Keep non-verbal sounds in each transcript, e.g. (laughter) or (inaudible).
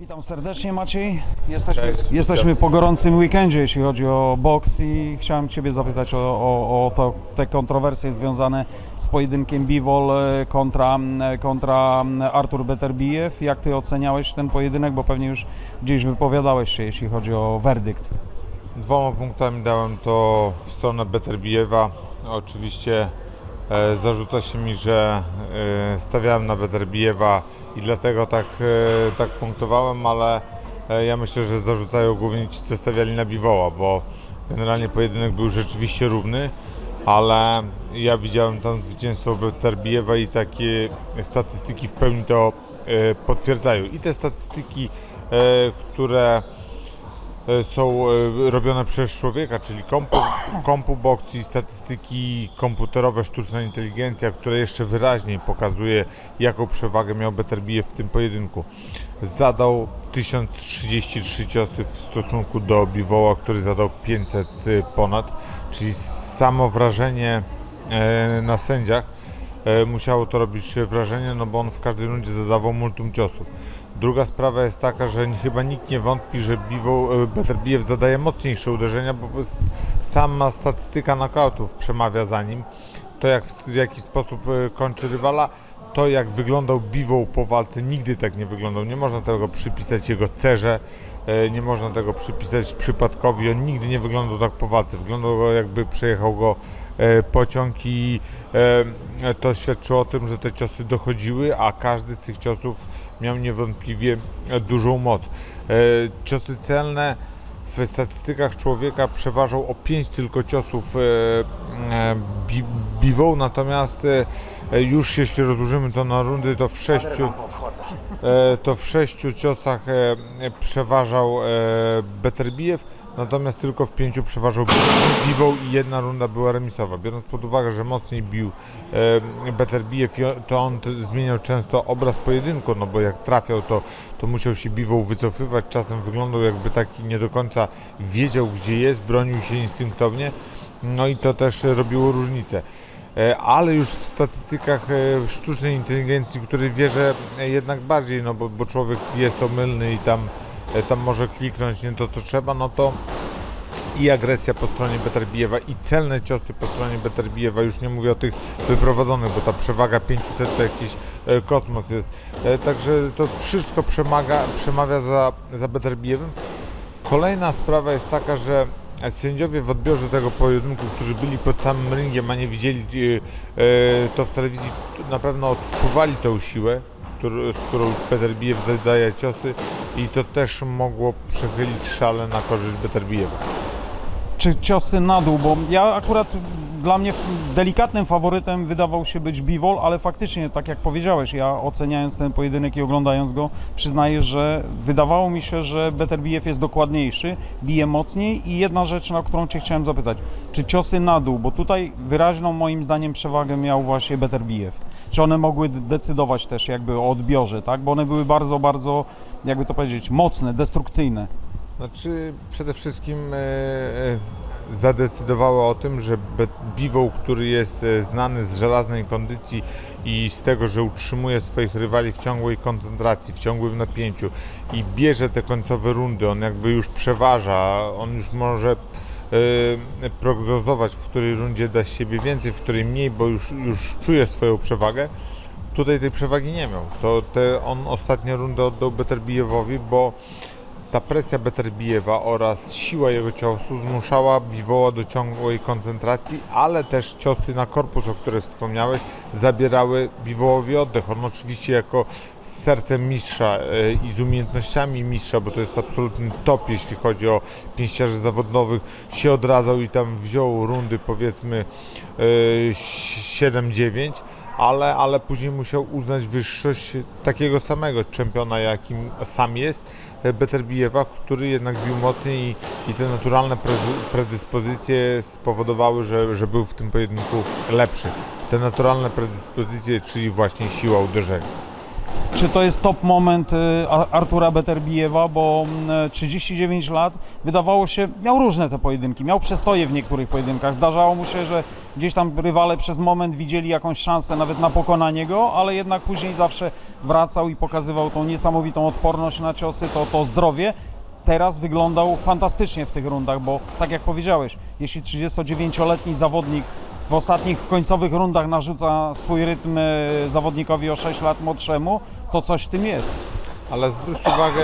Witam serdecznie Maciej. Jesteśmy, Cześć. jesteśmy po gorącym weekendzie, jeśli chodzi o boks i chciałem Ciebie zapytać o, o, o to, te kontrowersje związane z pojedynkiem Bivol e, kontra, e, kontra Artur Beterbijew. Jak Ty oceniałeś ten pojedynek, bo pewnie już gdzieś wypowiadałeś się, jeśli chodzi o werdykt. Dwoma punktami dałem to w stronę Beterbijewa. Oczywiście e, zarzuca się mi, że e, stawiałem na Beterbijewa i dlatego tak, e, tak punktowałem, ale e, ja myślę, że zarzucają głównie ci, co stawiali na Biwoła, bo generalnie pojedynek był rzeczywiście równy, ale ja widziałem tam zwycięstwo Beterbijewa i takie statystyki w pełni to e, potwierdzają. I te statystyki, które są e, robione przez człowieka, czyli kompu, (coughs) i statystyki komputerowe, sztuczna inteligencja, które jeszcze wyraźniej pokazuje, jaką przewagę miał Beterbiev w tym pojedynku. Zadał 1033 ciosy w stosunku do Biwoła, który zadał 500 ponad, czyli samo wrażenie e, na sędziach e, musiało to robić wrażenie, no bo on w każdej rundzie zadawał multum ciosów. Druga sprawa jest taka, że chyba nikt nie wątpi, że Biwo, e, zadaje mocniejsze uderzenia, bo sama statystyka knockoutów przemawia za nim. To jak, w, w jaki sposób e, kończy rywala, to jak wyglądał Biwoł po walce, nigdy tak nie wyglądał. Nie można tego przypisać jego cerze, e, nie można tego przypisać przypadkowi. On nigdy nie wyglądał tak po walce. Wyglądał jakby przejechał go e, pociąg i e, to świadczy o tym, że te ciosy dochodziły, a każdy z tych ciosów miał niewątpliwie dużą moc. Ciosy celne w statystykach człowieka przeważał o 5 tylko ciosów bi, biwą, natomiast już jeśli rozłożymy to na rundy, to w sześciu, e, to w sześciu ciosach e, przeważał e, Beterbiev, natomiast tylko w pięciu przeważał Biwą i jedna runda była remisowa. Biorąc pod uwagę, że mocniej bił on- to on zmieniał często obraz pojedynku, no bo jak trafiał, to, to musiał się Biwą wycofywać, czasem wyglądał jakby taki nie do końca wiedział gdzie jest, bronił się instynktownie, no i to też robiło różnicę. E, Ale już w statystykach e, sztucznej inteligencji, której wierzę e, jednak bardziej, no bo, bo człowiek jest omylny i tam, tam może kliknąć nie to co trzeba, no to i agresja po stronie Beterbijewa i celne ciosy po stronie Beterbijewa, już nie mówię o tych wyprowadzonych, bo ta przewaga 500 to jakiś kosmos jest. Także to wszystko przemaga, przemawia za, za Beterbijewem. Kolejna sprawa jest taka, że sędziowie w odbiorze tego pojedynku, którzy byli pod samym ringiem, a nie widzieli e, e, to w telewizji, na pewno odczuwali tą siłę, z którą Beterbijew zadaje ciosy i to też mogło przechylić szale na korzyść Beterbijewa. Czy ciosy na dół, bo ja akurat dla mnie delikatnym faworytem wydawał się być Bivol, ale faktycznie, tak jak powiedziałeś, ja oceniając ten pojedynek i oglądając go, przyznaję, że wydawało mi się, że Beterbiev jest dokładniejszy, bije mocniej i jedna rzecz, na którą Cię chciałem zapytać, czy ciosy na dół, bo tutaj wyraźną moim zdaniem przewagę miał właśnie Beterbiev. Czy one mogły decydować też jakby o odbiorze, tak? Bo one były bardzo, bardzo, jakby to powiedzieć, mocne, destrukcyjne. Znaczy przede wszystkim e, e, zadecydowało o tym, że Biwoł, który jest e, znany z żelaznej kondycji i z tego, że utrzymuje swoich rywali w ciągłej koncentracji, w ciągłym napięciu i bierze te końcowe rundy, on jakby już przeważa, on już może prognozować, w której rundzie da z siebie więcej, w której mniej, bo już, już czuje swoją przewagę. Tutaj tej przewagi nie miał. To te, on ostatnią rundę oddał Beterbijewowi, bo ta presja Beterbijewa oraz siła jego ciosu zmuszała Biwoła do ciągłej koncentracji, ale też ciosy na korpus, o których wspomniałeś, zabierały Biwołowi oddech. On oczywiście jako z sercem mistrza e, i z umiejętnościami mistrza, bo to jest absolutny top, jeśli chodzi o pięściarzy zawodowych, się odradzał i tam wziął rundy powiedzmy e, 7-9 ale, ale później musiał uznać wyższość takiego samego czempiona, jakim sam jest, e, Beterbijewa, który jednak bił mocniej i, i te naturalne predyspozycje spowodowały, że, że był w tym pojedynku lepszy. Te naturalne predyspozycje, czyli właśnie siła uderzenia. Czy to jest top moment y, Artura Beterbijewa, bo mm, 39 lat, wydawało się, miał różne te pojedynki, miał przestoje w niektórych pojedynkach. Zdarzało mu się, że gdzieś tam rywale przez moment widzieli jakąś szansę nawet na pokonanie go, ale jednak później zawsze wracał i pokazywał tą niesamowitą odporność na ciosy, to, to zdrowie. Teraz wyglądał fantastycznie w tych rundach, bo tak jak powiedziałeś, jeśli 39-letni zawodnik w ostatnich końcowych rundach narzuca swój rytm e, zawodnikowi o 6 lat młodszemu, to coś w tym jest. Ale zwróć uwagę,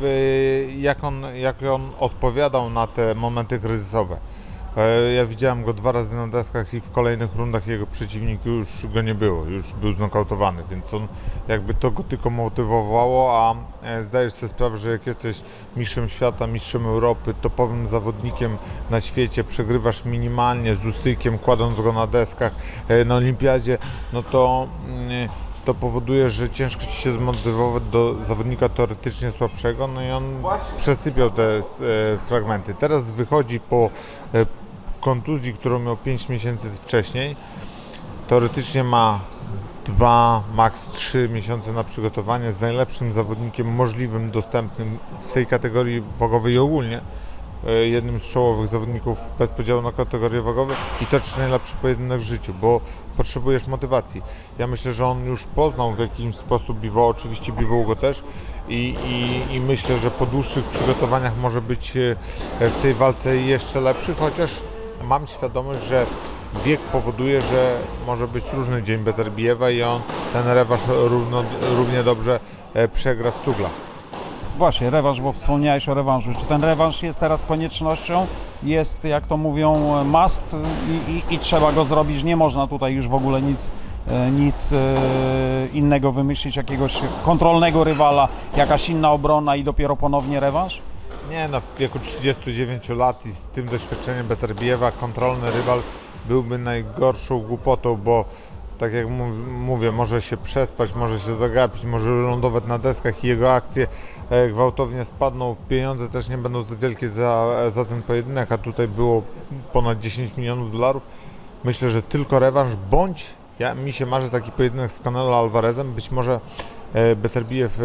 w, jak, on, jak on odpowiadał na te momenty kryzysowe. E, Ja widziałem go dwa razy na deskach i w kolejnych rundach jego przeciwnik już go nie było, już był znokautowany, więc on jakby to go tylko motywowało, a e, zdajesz sobie sprawę, że jak jesteś mistrzem świata, mistrzem Europy, topowym zawodnikiem na świecie, przegrywasz minimalnie z Usykiem, kładąc go na deskach e, na olimpiadzie, no to mm, to powoduje, że ciężko ci się zmotywować do zawodnika teoretycznie słabszego, no i on przesypiał te fragmenty. Teraz wychodzi po kontuzji, którą miał 5 miesięcy wcześniej. Teoretycznie ma 2, maks 3 miesiące na przygotowanie z najlepszym zawodnikiem możliwym, dostępnym w tej kategorii wagowej i ogólnie. E, Jednym z czołowych zawodników bez podziału na kategorie wagowe i toczysz najlepszy pojedynek w życiu, bo potrzebujesz motywacji. Ja myślę, że on już poznał w jakiś sposób Biwo, oczywiście Biwo go też i, i, i myślę, że po dłuższych przygotowaniach może być e, w tej walce jeszcze lepszy, chociaż mam świadomość, że wiek powoduje, że może być różny dzień Beterbijewa i on ten rewanż równo, równie dobrze e, przegra w cugla. Właśnie, rewanż, bo wspomniałeś o rewanżu. Czy ten rewanż jest teraz koniecznością? Jest, jak to mówią, must i, i, i trzeba go zrobić. Nie można tutaj już w ogóle nic, e, nic e, innego wymyślić, jakiegoś kontrolnego rywala, jakaś inna obrona i dopiero ponownie rewanż? Nie no, w wieku 39 lat i z tym doświadczeniem Beterbijewa kontrolny rywal byłby najgorszą głupotą, bo tak jak mów- mówię, może się przespać, może się zagapić, może lądować na deskach i jego akcje e, gwałtownie spadną. Pieniądze też nie będą zbyt wielkie za, za ten pojedynek, a tutaj było ponad 10 milionów dolarów. Myślę, że tylko rewanż, bądź ja, mi się marzy taki pojedynek z Canelo Alvarezem. Być może e, Beterbijew e,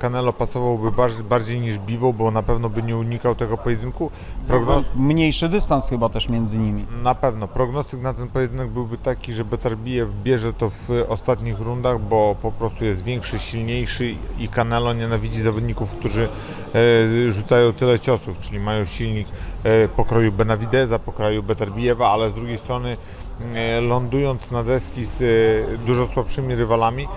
Canelo pasowałby bardziej, niż Biwo, bo na pewno by nie unikał tego pojedynku. Prognoz, Mniejszy dystans chyba też między nimi. na pewno. Prognostyk na ten pojedynek byłby taki, że Betarbijew bierze to w ostatnich rundach, bo po prostu jest większy, silniejszy i Canelo nienawidzi zawodników, którzy e, rzucają tyle ciosów, czyli mają silnik e, pokroju Benavideza, pokroju Betarbijewa, ale z drugiej strony e, lądując na deski z e, dużo słabszymi rywalami, e,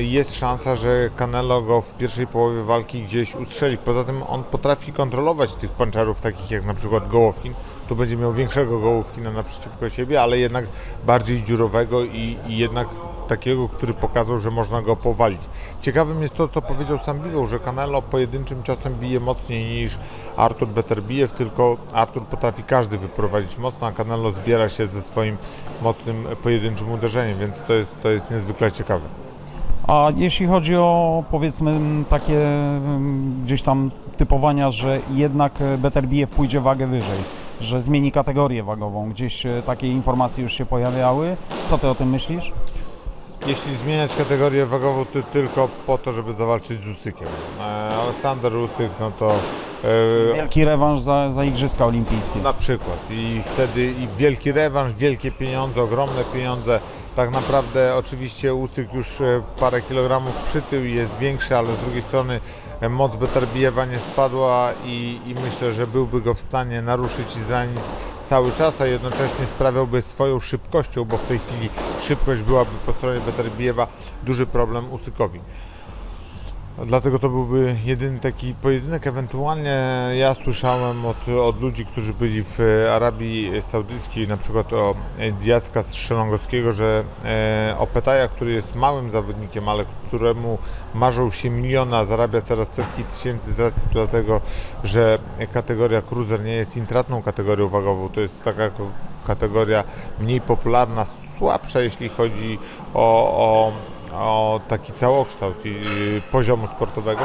jest szansa, że Canelo go w pierwszej połowie walki gdzieś ustrzeli. Poza tym on potrafi kontrolować tych panczarów, takich jak na przykład Gołowkin. Tu będzie miał większego Gołowkina naprzeciwko siebie, ale jednak bardziej dziurowego i, i jednak takiego, który pokazał, że można go powalić. Ciekawym jest to, co powiedział sam Biwał, że Canelo pojedynczym ciosem bije mocniej niż Artur Beterbijew, tylko Artur potrafi każdy wyprowadzić mocno, a Canelo zbiera się ze swoim mocnym pojedynczym uderzeniem, więc to jest, to jest niezwykle ciekawe. A jeśli chodzi o powiedzmy takie gdzieś tam typowania, że jednak Beterbijew pójdzie wagę wyżej, że zmieni kategorię wagową, gdzieś e, takie informacje już się pojawiały. Co ty o tym myślisz? Jeśli zmieniać kategorię wagową, to tylko po to, żeby zawalczyć z Usykiem. E, Aleksander Usyk, no to e, Wielki rewanż za, za Igrzyska Olimpijskie. na przykład i wtedy i wielki rewanż, wielkie pieniądze, ogromne pieniądze. Tak naprawdę oczywiście Usyk już e, parę kilogramów przytył i jest większy, ale z drugiej strony e, moc Betarbijewa nie spadła i, i myślę, że byłby go w stanie naruszyć i zranić cały czas, a jednocześnie sprawiałby swoją szybkością, bo w tej chwili szybkość byłaby po stronie Betarbijewa duży problem Usykowi. Dlatego to byłby jedyny taki pojedynek. Ewentualnie ja słyszałem od, od ludzi, którzy byli w Arabii Saudyjskiej, na przykład o Diacka Strzelongowskiego, że e, Opetaja, który jest małym zawodnikiem, ale któremu marzą się miliony, a zarabia teraz setki tysięcy z racji dlatego, że kategoria cruiser nie jest intratną kategorią wagową, to jest taka kategoria mniej popularna, słabsza jeśli chodzi o, o o taki całokształt y, poziomu sportowego,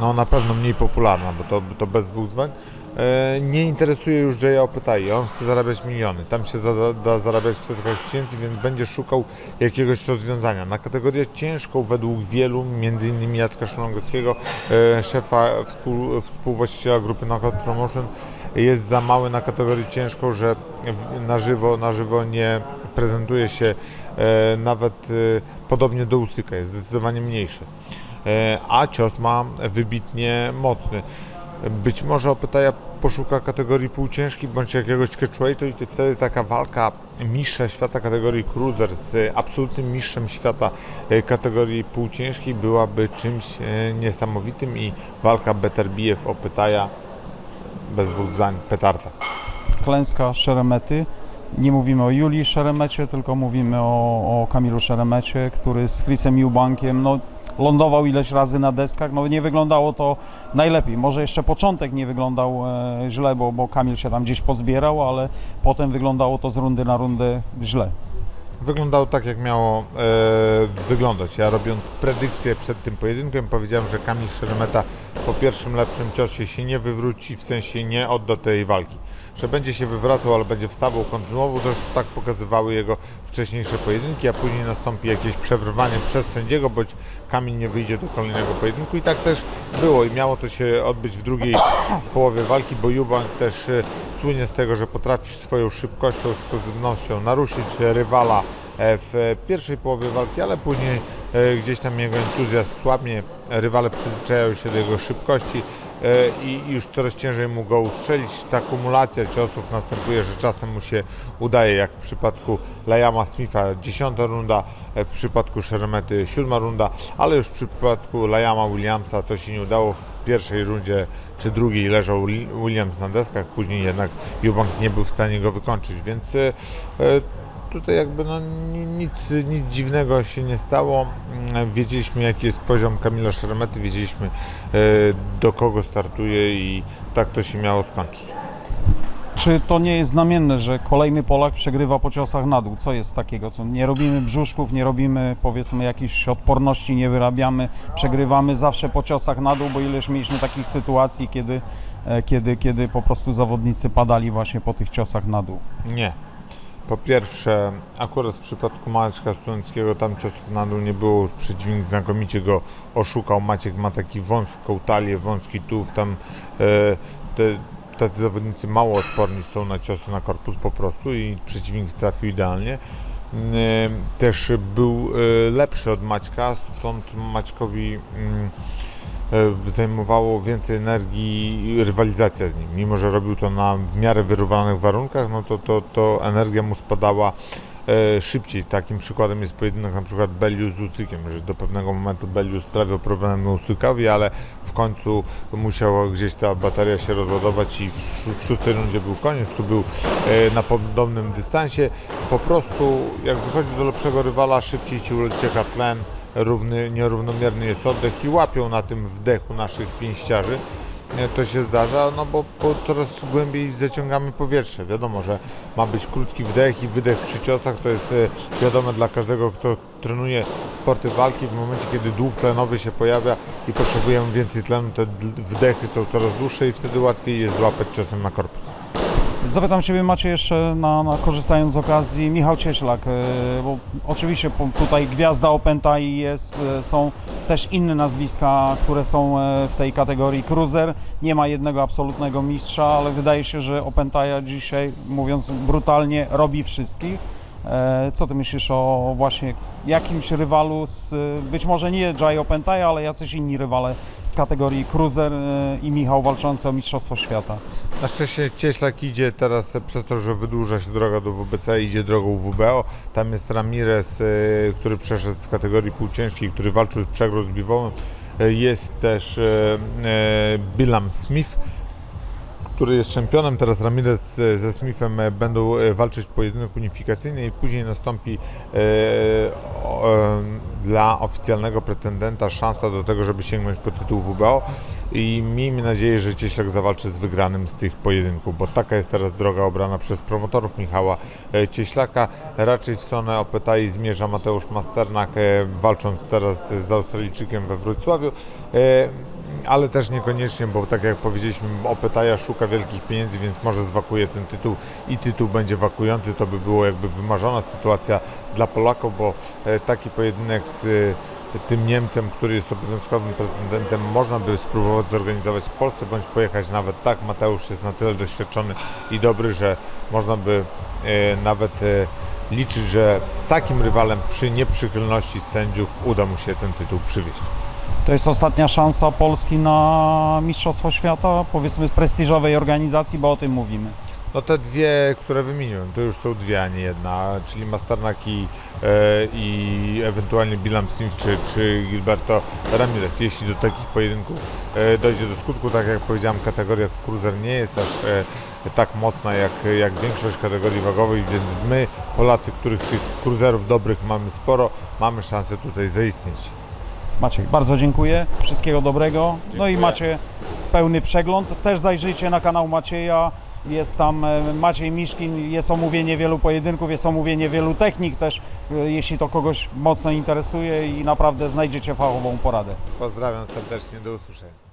no na pewno mniej popularna, bo to, to bez dwóch zdań. E, Nie interesuje już Jaya Opytai, on chce zarabiać miliony, tam się da, da zarabiać w setkach tysięcy, więc będzie szukał jakiegoś rozwiązania. Na kategorię ciężką według wielu, innymi Jacka Szolongowskiego, e, szefa współ, współwłaściciela grupy Knockout Promotion, jest za mały na kategorię ciężką, że na żywo, na żywo nie prezentuje się nawet e, podobnie do Usyka, jest zdecydowanie mniejszy. E, a cios ma wybitnie mocny. Być może Opytaja poszuka kategorii półciężkiej bądź jakiegoś catchweightu i wtedy taka walka mistrza świata kategorii cruiser z absolutnym mistrzem świata e, kategorii półciężkiej byłaby czymś e, niesamowitym i walka Beterbiev Opytaja bez dwóch zdań petarda. klęska Szeremety. Nie mówimy o Julii Szeremecie, tylko mówimy o, o Kamilu Szeremecie, który z Chrisem Eubankiem no, lądował ileś razy na deskach. No, nie wyglądało to najlepiej. Może jeszcze początek nie wyglądał e, źle, bo, bo Kamil się tam gdzieś pozbierał, ale potem wyglądało to z rundy na rundę źle. Wyglądało tak, jak miało e, wyglądać. Ja robiąc predykcję przed tym pojedynkiem powiedziałem, że Kamil Szeremeta po pierwszym lepszym ciosie się nie wywróci, w sensie nie odda tej walki. Że będzie się wywracał, ale będzie wstawał, kontynuował. Zresztą tak pokazywały jego wcześniejsze pojedynki, a później nastąpi jakieś przewrywanie przez sędziego, bądź Kamil nie wyjdzie do kolejnego pojedynku. I tak też było i miało to się odbyć w drugiej (coughs) połowie walki, bo Eubank też e, słynie z tego, że potrafi swoją szybkością, eksplozywnością naruszyć rywala e, w pierwszej połowie walki, ale później gdzieś tam jego entuzjazm słabnie, rywale przyzwyczajają się do jego szybkości e, i już coraz ciężej mu go ustrzelić. Ta kumulacja ciosów następuje, że czasem mu się udaje, jak w przypadku Layama Smitha 10 runda, e, w przypadku Szeremety 7 runda, ale już w przypadku Layama Williamsa to się nie udało. W pierwszej rundzie czy drugiej leżał Li- Williams na deskach, później jednak Eubank nie był w stanie go wykończyć, więc e, e, tutaj jakby no, ni- nic, nic dziwnego się nie stało. Mm, Wiedzieliśmy jaki jest poziom Kamila Szeremety, wiedzieliśmy e, do kogo startuje i tak to się miało skończyć. Czy to nie jest znamienne, że kolejny Polak przegrywa po ciosach na dół? Co jest takiego? Co nie robimy brzuszków, nie robimy powiedzmy jakiejś odporności, nie wyrabiamy, przegrywamy zawsze po ciosach na dół, bo ileż mieliśmy takich sytuacji, kiedy, e, kiedy, kiedy po prostu zawodnicy padali właśnie po tych ciosach na dół. Nie. Po pierwsze, akurat w przypadku Maćka Studenckiego tam ciosów na dół nie było, przeciwnik znakomicie go oszukał. Maciek ma taki wąską talię, wąski tułów, tam e, te, tacy zawodnicy mało odporni są na ciosy na korpus po prostu i przeciwnik trafił idealnie. E, Też był e, lepszy od Maćka, stąd Maćkowi mm, zajmowało więcej energii rywalizacja z nim. Mimo, że robił to na w miarę wyrównanych warunkach, no to, to, to energia mu spadała e, szybciej. Takim przykładem jest pojedynek na przykład Belius z Usykiem, że do pewnego momentu Belius sprawiał problemy Usykowi, ale w końcu musiała gdzieś ta bateria się rozładować i w szóstej rundzie był koniec. Tu był e, na podobnym dystansie. Po prostu jak wychodzi do lepszego rywala, szybciej ci ucieka tlen, równy, nierównomierny jest oddech i łapią na tym wdechu naszych pięściarzy. E, To się zdarza, no bo, bo coraz głębiej zaciągamy powietrze. Wiadomo, że ma być krótki wdech i wydech przy ciosach. To jest e, wiadome dla każdego, kto trenuje sporty walki. W momencie, kiedy dług tlenowy się pojawia i potrzebujemy więcej tlenu, te wdechy są coraz dłuższe i wtedy łatwiej jest złapać ciosem na korpus. Zapytam Ciebie Macie jeszcze, na, na, korzystając z okazji, Michał Cieślak, e, bo oczywiście tutaj gwiazda Opęta i jest, e, są też inne nazwiska, które są e, w tej kategorii cruiser. Nie ma jednego absolutnego mistrza, ale wydaje się, że Opętaja dzisiaj, mówiąc brutalnie, robi wszystkich. E, Co Ty myślisz o właśnie jakimś rywalu z, być może nie Jai Opętaja, ale jacyś inni rywale z kategorii cruiser e, i Michał walczący o Mistrzostwo Świata? Na szczęście Cieślak idzie teraz przez to, że wydłuża się droga do WBC, idzie drogą WBO. Tam jest Ramirez, e, który przeszedł z kategorii półciężkiej, który walczył z przegrą z Jest też Billam Smith, który jest czempionem. Teraz Ramirez ze Smithem e, będą e, walczyć pojedynek unifikacyjny i później nastąpi e, dla oficjalnego pretendenta szansa do tego, żeby sięgnąć po tytuł WBO i miejmy nadzieję, że Cieślak zawalczy z wygranym z tych pojedynków, bo taka jest teraz droga obrana przez promotorów Michała e, Cieślaka. Raczej w stronę Opetai zmierza Mateusz Masternak, e, walcząc teraz z Australijczykiem we Wrocławiu. E, ale też niekoniecznie, bo tak jak powiedzieliśmy, Opetaja szuka wielkich pieniędzy, więc może zwakuje ten tytuł i tytuł będzie wakujący. To by było jakby wymarzona sytuacja dla Polaków, bo taki pojedynek z tym Niemcem, który jest obowiązkowym pretendentem, można by spróbować zorganizować w Polsce, bądź pojechać nawet tak. Mateusz jest na tyle doświadczony i dobry, że można by e, nawet e, liczyć, że z takim rywalem przy nieprzychylności sędziów uda mu się ten tytuł przywieźć. To jest ostatnia szansa Polski na Mistrzostwo Świata, powiedzmy z prestiżowej organizacji, bo o tym mówimy. No te dwie, które wymieniłem, to już są dwie, a nie jedna, czyli Masternak i, e, i ewentualnie Bilam Smith czy, czy Gilberto Ramirez. Jeśli do takich pojedynków e, dojdzie do skutku, tak jak powiedziałem, kategoria cruiser nie jest aż e, tak mocna jak, jak większość kategorii wagowych, więc my, Polacy, których tych cruiserów dobrych mamy sporo, mamy szansę tutaj zaistnieć. Maciek, bardzo dziękuję, wszystkiego dobrego. No i Dziękuję. macie pełny przegląd. Też zajrzyjcie na kanał Macieja. Jest tam e, Maciej Miszkin, jest omówienie wielu pojedynków, jest omówienie wielu technik też, e, jeśli to kogoś mocno interesuje i naprawdę znajdziecie fachową poradę. Pozdrawiam serdecznie, do usłyszenia.